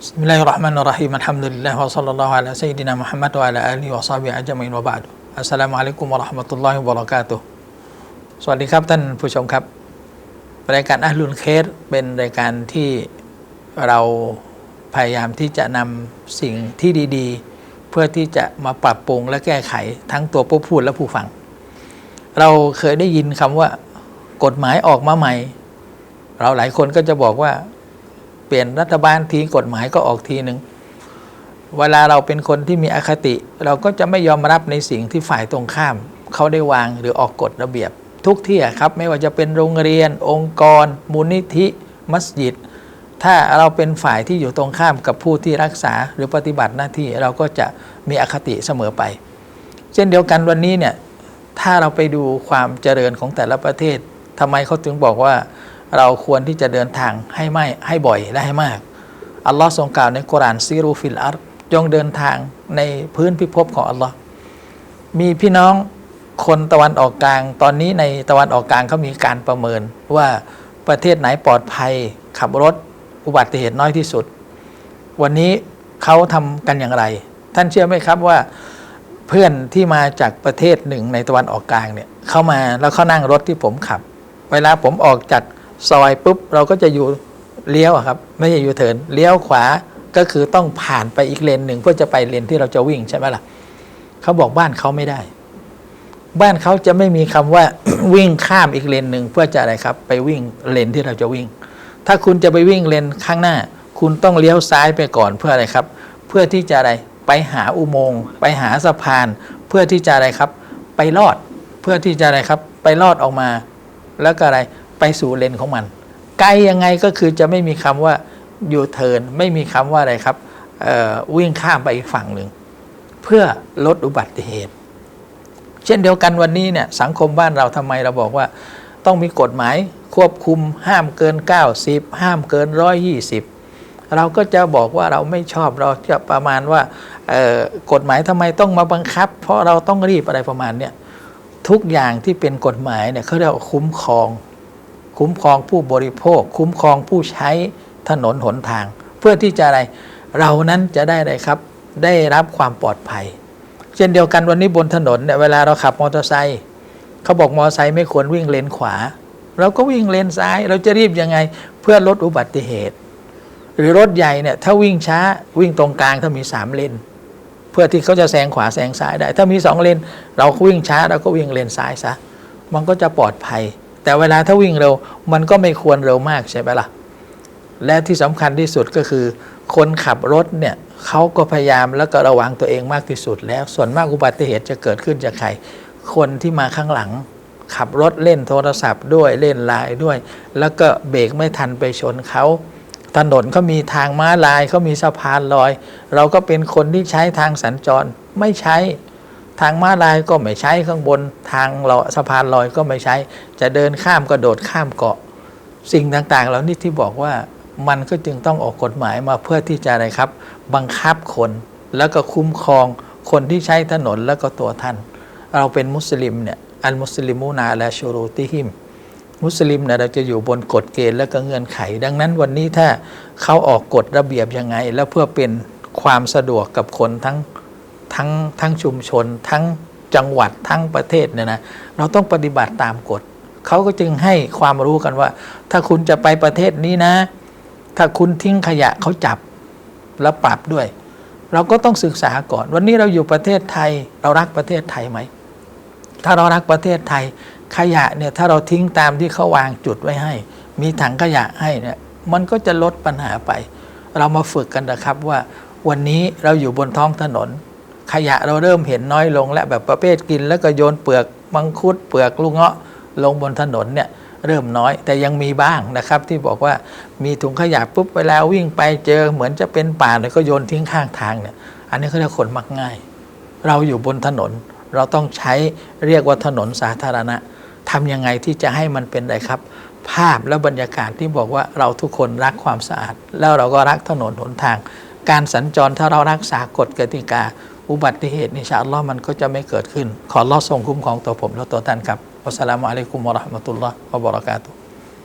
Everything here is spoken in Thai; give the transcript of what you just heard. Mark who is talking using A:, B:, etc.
A: بسم الله الرحمن الرحيم الحمد لله وصلى الله على سيدنا محمد وعلى آله وصحبه أجمعين وبعد السلام عليكم ورحمة الله وبركاته สวัสดีครับท่านผู้ชมครับ รายการอัลลุนเคสเป็นรายการที่เราพยายามที่จะนำสิ่งที่ดีๆ เพื่อที่จะมาปรับปรุงและแก้ไขทั้งตัวผู้พูดและผู้ฟัง เราเคยได้ยินคำว่ากฎหมายออกมาใหม่ เราหลายคนก็จะบอกว่า เปลี่ยนรัฐบาลทีกฎหมายก็ออกทีหนึ่งเวลาเราเป็นคนที่มีอคติ เราก็จะไม่ยอมรับในสิ่งที่ฝ่ายตรงข้าม เขาได้วางหรือออกกฎระเบียบ ทุกที่ครับไม่ว่าจะเป็นโรงเรียน องค์กร มูลนิธิ มัสยิด ถ้าเราเป็นฝ่ายที่อยู่ตรงข้ามกับผู้ที่รักษาหรือปฏิบัติหน้าที่เราก็จะมีอคติเสมอไป เช่นเดียวกันวันนี้เนี่ยถ้าเราไปดูความเจริญของแต่ละประเทศทำไมเขาถึงบอกว่า เราควรที่จะเดินทางให้ไม่ให้บ่อยและให้มาก อัลลอฮ์ทรงกล่าวในกุรานซีรูฟิลอาร์จงเดินทางในพื้นพิภพของอัลลอฮ์มีพี่น้องคนตะวันออกกลาง ตอนนี้ในตะวันออกกลางเขามีการประเมินว่าประเทศไหนปลอดภัย ขับรถอุบัติเหตุน้อยที่สุด วันนี้เขาทำกันอย่างไร ท่านเชื่อไหมครับว่าเพื่อนที่มาจากประเทศหนึ่งในตะวันออกกลางเนี่ยเข้ามาแล้วเขานั่งรถที่ผมขับ เวลาผมออกจาก ซอยปุ๊บเราก็จะอยู่เลี้ยวครับ ไม่ใช่อยู่เถินเลี้ยวขวาก็คือต้องผ่านไปอีกเลนหนึ่งเพื่อจะไปเลนที่เราจะวิ่งใช่ไหมล่ะเขาบอกบ้านเขาไม่ได้ บ้านเขาจะไม่มีคำว่าวิ่งข้ามอีกเลนหนึ่งเพื่อจะอะไรครับ ไปวิ่งเลนที่เราจะวิ่ง ถ้าคุณจะไปวิ่งเลนข้างหน้า คุณต้องเลี้ยวซ้ายไปก่อนเพื่ออะไรครับ เพื่อที่จะอะไรไปหาอุโมงค์ไปหาสะพาน เพื่อที่จะอะไรครับ ไปลอด เพื่อที่จะอะไรครับ ไปลอดออกมา แล้วก็อะไร ไปสู่เลนของมัน ไกลยังไงก็คือจะไม่มีคำว่ายูเทิร์นไม่มีคำว่าอะไรครับวิ่งข้ามไปอีกฝั่งหนึ่ง เพื่อลดอุบัติเหตุ เช่นเดียวกันวันนี้เนี่ยสังคมบ้านเราทำไมเราบอกว่า ต้องมีกฎหมายควบคุมห้ามเกิน 90 ห้ามเกิน 120 เราก็จะบอกว่าเราไม่ชอบเราจะประมาณว่ากฎหมายทำไมต้องมาบังคับ เพราะเราต้องรีบอะไรประมาณเนี้ยทุกอย่างที่เป็นกฎหมายเนี่ยเขาเรียกว่าคุ้มครอง คุ้มครองผู้บริโภค คุ้มครองผู้ใช้ถนนหนทาง เพื่อที่จะอะไรเรานั้นจะได้อะไรครับ ได้รับความปลอดภัย เช่นเดียวกันวันนี้บนถนนเนี่ยเวลาเราขับมอเตอร์ไซค์เขาบอกมอเตอร์ไซค์ไม่ควรวิ่งเลนขวา เราก็วิ่งเลนซ้าย เราจะรีบยังไงเพื่อลดอุบัติเหตุ หรือรถใหญ่เนี่ยถ้าวิ่งช้าวิ่งตรงกลางถ้ามีสามเลนเพื่อที่เขาจะแซงขวาแซงซ้ายได้ ถ้ามีสองเลนเราวิ่งช้าเราก็วิ่งเลนซ้ายซะมันก็จะปลอดภัย แต่เวลาถ้าวิ่งเร็วมันก็ไม่ควรเร็วมากใช่ไหมล่ะ และที่สำคัญที่สุดก็คือ คนขับรถเนี่ยเขาก็พยายามแล้วก็ระวังตัวเองมากที่สุด แล้วส่วนมากอุบัติเหตุจะเกิดขึ้นจากใคร คนที่มาข้างหลัง ขับรถเล่นโทรศัพท์ด้วยเล่นไลน์ด้วย แล้วก็เบรกไม่ทันไปชนเขาถนนเขามีทางม้าลายเขามีสะพานลอย เราก็เป็นคนที่ใช้ทางสัญจรไม่ใช้ ทางม้าลายก็ไม่ใช้ข้างบนทางเราสะพานลอยก็ไม่ใช้ จะเดินข้ามก็โดดข้ามเกาะ สิ่งต่างๆเหล่านี้ที่บอกว่ามันก็จึงต้องออกกฎหมายมาเพื่อที่จะอะไรครับ บังคับคนแล้วก็คุ้มครองคนที่ใช้ถนนแล้วก็ตัวท่าน เราเป็นมุสลิมเนี่ยอันมุสลิมูนาและชูรูติฮิมมุสลิมเนี่ยเราจะอยู่บนกฎเกณฑ์และก็เงื่อนไข ดังนั้นวันนี้ถ้าเขาออกกฎระเบียบยังไง แล้วเพื่อเป็นความสะดวกกับคนทั้ง ทั้งทั้งชุมชน ทั้งจังหวัดทั้งประเทศเนี่ยนะเราต้องปฏิบัติตามกฎเขาก็จึงให้ความรู้กันว่า ถ้าคุณจะไปประเทศนี้นะ ถ้าคุณทิ้งขยะเขาจับแล้วปรับด้วย เราก็ต้องศึกษาก่อน วันนี้เราอยู่ประเทศไทย เรารักประเทศไทยไหมถ้าเรารักประเทศไทย ขยะเนี่ยถ้าเราทิ้งตามที่เขาวางจุดไว้ให้ มีถังขยะให้เนี่ยมันก็จะลดปัญหาไป เรามาฝึกกันนะครับว่า วันนี้เราอยู่บนท้องถนน ขยะเราเริ่มเห็นน้อยลง และแบบประเภทกินแล้วก็โยนเปลือกมังคุดเปลือกลูกเงาะลงบนถนนเนี่ยเริ่มน้อย แต่ยังมีบ้างนะครับที่บอกว่ามีถุงขยะปุ๊บเวลาวิ่งไปเจอเหมือนจะเป็นป่าเลยก็โยนทิ้งข้างทางเนี่ยอันนี้เขาเรียกคนมักง่าย เราอยู่บนถนน เราต้องใช้เรียกว่าถนนสาธารณะทำยังไงที่จะให้มันเป็นอะไรครับ ภาพและบรรยากาศที่บอกว่าเราทุกคนรักความสะอาด แล้วเราก็รักถนนหนทาง การสัญจรถ้าเรารักษากฎกติกา อุบัติเหตุนิชาอัลลอฮ์มันก็จะไม่เกิดขึ้น ขอรอดทรงคุ้มของตัวผมและตัวท่านครับอัสสลามุอะลัยกุมวะราะห์มะตุลลอฮ์วะบะเราะกาตุฮ์